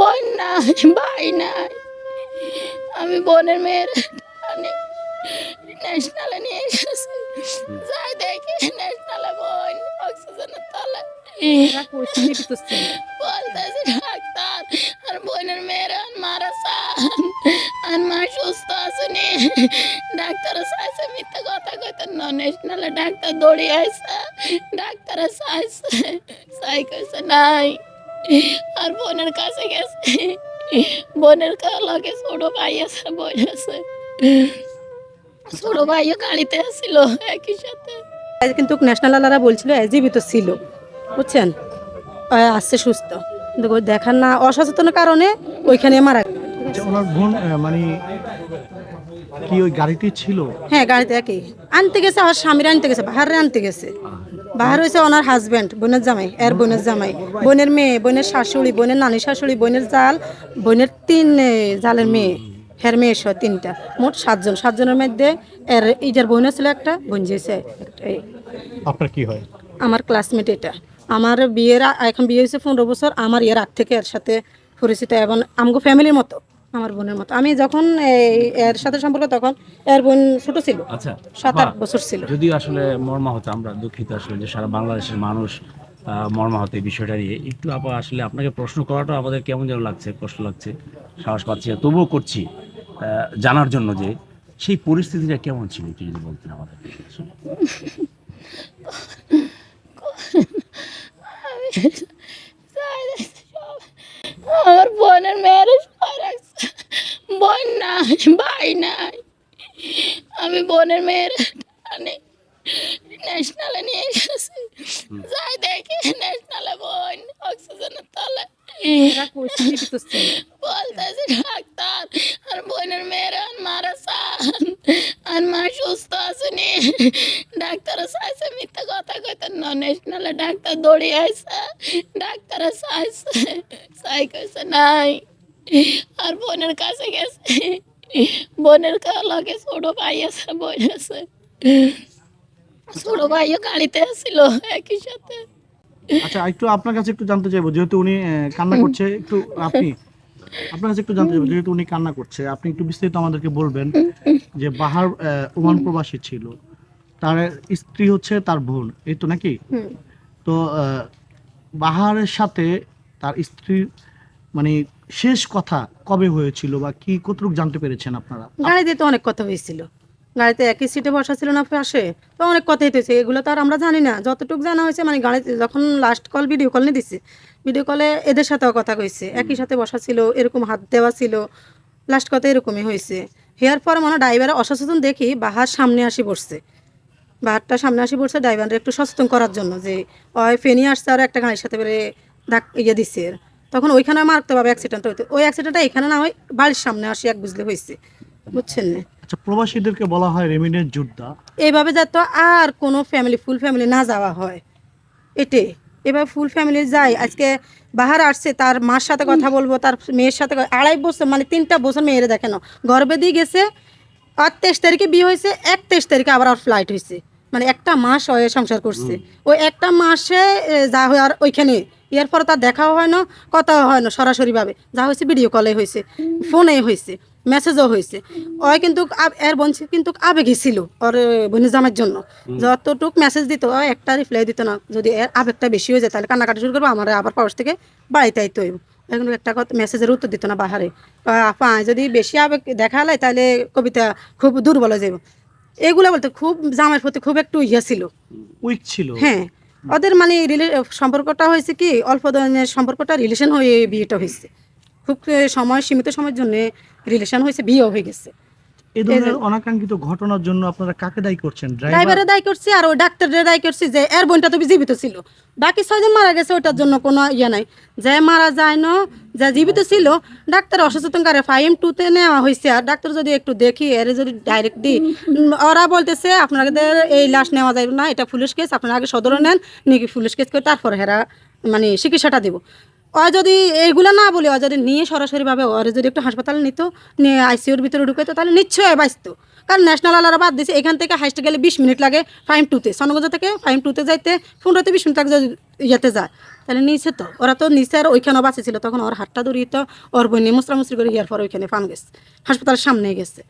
বোন নাই ভাই নাই। আমি বোনের মেয়ের ন্যাশনালে নিয়ে গেছে যাই দেখি ন্যাশনালে বোন অক্সিজেনের তলে বলতেছে ডাক্তার আর বোনের মেয়েরা মারা চান আর মা সুস্থ আসেনি। ডাক্তার চাইছে মিথ্যে কথা কইতে। ন ন্যাশনালে ডাক্তার দৌড়িয়ে আইসে ডাক্তার চাইছে চাই কইছে নাই। আর বোনের কাছে গেছে। বোনের লগে ছোট ভাই আছে বোন আছে। ছোট ভাইও গাড়িতে আসছিল একই সাথে। কিন্তু ন্যাশনাল আলারা বলছিল জীবিত ছিল বুঝছেন? আসছে সুস্থ। কিন্তু দেখার না অসচেতনের কারণে ওইখানে মারা আচ্ছা, ওনার বোন মানে কি ওই গাড়িটি ছিল? হ্যাঁ গাড়িতে একই। আনতে গেছে আমার স্বামীরা আনতে গেছে বাহারে আনতে গেছে। বাহার হয়েছে ওনার হাজব্যান্ড বোনের জামাই এর বোনের জামাই। বোনের মেয়ে বোনের শাশুড়ি বোনের নানি শাশুড়ি বোনের জাল বোনের তিন জালের মেয়ে হের মেয়ে সহ তিনটা। মোট সাতজন। সাতজনের মধ্যে এর ইটার বোনের ছিল একটা বোন যেছে একটা আপনার কি হয়? আমার ক্লাসমেট এটা। আমার বিয়ের এখন বিয়ে হয়েছে পনেরো বছর আমার এর আগ থেকে এর সাথে পরিচিত। এবং আমগো ফ্যামিলির মতো। আমার বোনের মতো। আমি যখন এর সাথে সম্পর্ক তখন এর বোন ছোট ছিল। আচ্ছা সাত আট বছর ছিল। যদিও আসলে মর্মাহত আমরা দুঃখিত আসলে যে সারা বাংলাদেশের মানুষ মর্মাহত এই বিষয়টা নিয়ে। একটু আপা আসলে আপনাকে প্রশ্ন করাটা আমাদের কেমন যেন লাগছে কষ্ট লাগছে সাহস পাচ্ছি না। তবুও করছি জানার জন্য যে সেই পরিস্থিতিটা কেমন ছিল একটু যদি বলতেন আমাদের বোনের মেয়ের সবাই রাখছে বোন নাই ভাই নাই আমি বোনের মেয়ের অনেক ন্যাশনালে নিয়ে গেছি যাই দেখি ন্যাশনালে বোন অক্সিজেনের তলে এরা কইছে জীবিত ছিল বলতেছে ডাক্তার আর বোনের মেয়েরা মারা চান আর মা সুস্থ আসেনি ডাক্তার চাইছে মিথ্যে কথা কইতে ন ন্যাশনালে ডাক্তার দৌড়িয়ে আইসে ডাক্তার চাইছে চাই কইছে নাই আর বোনের কাছে গেছে। বোনের লগে ছোট ভাই আছে বোন আছে। ছোট ভাইও গাড়িতে আসছিল একই সাথে। আচ্ছা একটু আপনার কাছে একটু জানতে চাইব যেহেতু উনি কান্না করছে একটু আপনি আপনার কাছে একটু জানতে চাইব যেহেতু উনি কান্না করছে আপনি একটু বিস্তারিত আমাদেরকে বলবেন যে বাহার ওমান প্রবাসী ছিল। তার স্ত্রী হচ্ছে তার বোন এই তো নাকি? তো বাহারের সাথে তার স্ত্রীর মানে শেষ কথা কবে হয়েছিল বা কি কতটুকু জানতে পেরেছেন আপনারা? গাড়িতে তো অনেক কথা হয়েছিল। গাড়িতে একই সিটে বসা ছিল না পাশে তো অনেক কথা হইতেছে। এগুলো তো আর আমরা জানি না। যতটুকু জানা হয়েছে মানে গাড়িতে যখন লাস্ট কল ভিডিও কল নিয়ে দিছে ভিডিও কলে এদের সাথেও কথা কইছে। একই সাথে বসা ছিল এরকম হাত দেওয়া ছিল। লাস্ট কথা এরকমই হয়েছে। হেয়ার পর মনে ড্রাইভার অসচেতন দেখি বাহার সামনে আসি বসছে। বাহারটা সামনে আসি পড়ছে ড্রাইভারটা একটু সচেতন করার জন্য যে ওই ফেনি আসছে আর একটা গাড়ির সাথে বেড়ে ইয়ে দিচ্ছে তখন ওইখানে মারতে মারাত্মকভাবে অ্যাক্সিডেন্ট হইতে। ওই অ্যাক্সিডেন্টটা এখানে না হয় বাড়ির সামনে আসি এক বুঝলে হয়েছে বুঝছেন না? আচ্ছা প্রবাসীদেরকে বলা হয় রেমিডেন্ট যোদ্ধা। এইভাবে যাতে আর কোনো ফ্যামিলি ফুল ফ্যামিলি না যাওয়া হয়। এটে এবার ফুল ফ্যামিলি যায়। আজকে বাহার আসছে তার মার সাথে কথা বলব তার মেয়ের সাথে কথা- আড়াই বছর মানে তিনটা বছর মেয়েরে দেখেন গর্ভে দিয়ে গেছে আর তেইশ তারিখে বিয়ে হয়েছে এক তেইশ তারিখে আবার আর ফ্লাইট হয়েছে মানে একটা মাস হয়ে সংসার করছে। ওই একটা মাসে যা হয় আর ওইখানে এর পরে তার দেখাও হয় না কথাও হয় না সরাসরিভাবে যা হয়েছে ভিডিও কলে হয়েছে ফোনে হয়েছে মেসেজও হয়েছে। ওই কিন্তু এর বোন কিন্তু আবেগে ছিল ওর বোনের জামার জন্য। যতটুক মেসেজ দিত একটা রিপ্লাই দিত না। যদি এর আবেগটা বেশি হয়ে যায় তাহলে কান্নাকাটি শুরু করব আমার আবার পাশ থেকে বাড়িতে আইতে হইব। এখন একটা কথা মেসেজের উত্তর দিত না বাহারে। আপা যদি বেশি আবেগ দেখা দেখালে তাহলে কবিতা খুব দুর্বল হয়ে যাব এগুলো বলতে খুব জামাইয়ের প্রতি খুব একটু ইয়ে ছিল। উইক ছিল। হ্যাঁ ওদের মানে সম্পর্কটা হয়েছে কি, অল্প দিনের সম্পর্কটা রিলেশন হয়ে বিয়েটা হয়েছে। খুব সময়, সীমিত সময়ের জন্য রিলেশন হয়েছে, বিয়েও হয়ে গেছে। এই ধরনের অনাকাঙ্ক্ষিত ঘটনার জন্য আপনারা কাকে দায়ী করছেন? ড্রাইভারে দায় করছি আর ওই ডাক্তারের দায় করছি যে এর বোনটা তো জীবিত ছিল। বাকি ছয়জন মারা গেছে ওটার জন্য কোনো ইয়ে নাই। যে মারা যায় না যে জীবিত ছিল ডাক্তার অসচেতন করে ফাইভ টুতে নেওয়া হয়েছে আর ডাক্তার যদি একটু দেখি এর যদি ডাইরেক্ট দিই ওরা বলতেছে আপনাদের এই লাশ নেওয়া যাবে না এটা পুলিশ কেস আপনারা আগে সদরে নেন নাকি পুলিশ কেস করে তারপর হেরা মানে চিকিৎসাটা দেবো। ও যদি এইগুলো না বলে ও যদি নিয়ে সরাসরিভাবে ওরে যদি একটু হাসপাতালে নিত, নিয়ে আইসিউর ভিতরে ঢুকাইতো, তাহলে নিশ্চয়ই বাঁচত। কারণ ন্যাশনাল আলারা বাদ দিয়েছে এখান থেকে হাইস্টে গেলে বিশ মিনিট লাগে ফাইভ টুতে সনগঞ্জ থেকে ফাইভ টুতে যাইতে পনেরোতে বিশ মিনিট লাগে ইয়েতে যায়। তাহলে নিচে তো। ওরা তো নিচে আর ওইখানেও বাঁচে ছিল তখন ওর হাতটা ধরিয়ে তো ওর বইনে মুসরামুসরি করে ইয়ার পর ওইখানে ফান গেছে। হাসপাতালের সামনে গেছে।